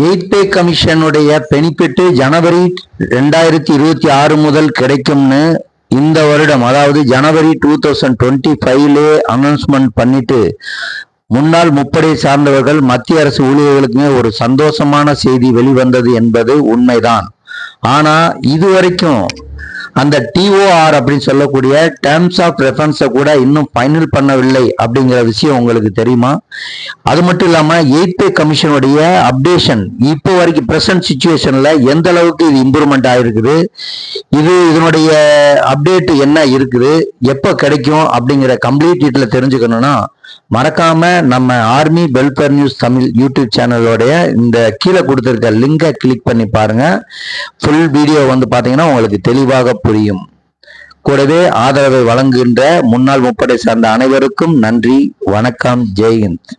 Eight பே கமிஷனுடைய benefit ஜனவரி ரெண்டாயிரத்தி இருபத்தி ஆறு முதல் கிடைக்கும்னு இந்த வருடம் அதாவது ஜனவரி டூ தௌசண்ட் டுவெண்ட்டி ஃபைவ்லே அனௌன்ஸ்மெண்ட் பண்ணிட்டு முன்னாள் முப்படை சார்ந்தவர்கள் மத்திய அரசு ஊழியர்களுக்குமே ஒரு சந்தோஷமான செய்தி வெளிவந்தது என்பது உண்மைதான். ஆனா இதுவரைக்கும் அந்த டிஓஆர் அப்படின்னு சொல்லக்கூடிய டேர்ம்ஸ் ஆஃப் ரெஃபரன்ஸை கூட இன்னும் ஃபைனல் பண்ணவில்லை அப்படிங்கிற விஷயம் உங்களுக்கு தெரியுமா? அது மட்டும் இல்லாமல் எயிட் பே கமிஷனுடைய அப்டேஷன் இப்போ வரைக்கும் ப்ரெசன்ட் சுச்சுவேஷனில் எந்த அளவுக்கு இது இம்ப்ரூவ்மெண்ட் ஆகிருக்குது இது இதனுடைய அப்டேட் என்ன இருக்குது? எப்போ கிடைக்கும் அப்படிங்கிற கம்ப்ளீட் டீட்டில் தெரிஞ்சுக்கணும்னா மறக்காம நம்ம army welfare news Tamil YouTube சேனலோடைய இந்த கீழே கொடுத்துருக்க லிங்கை கிளிக் பண்ணி பாருங்க. ஃபுல் வீடியோ வந்து பார்த்தீங்கன்னா உங்களுக்கு தெளிவாக புரியும். கூடவே ஆதரவை வழங்குகின்ற முன்னாள் முப்படை சார்ந்த அனைவருக்கும் நன்றி வணக்கம் ஜெய்ஹிந்த்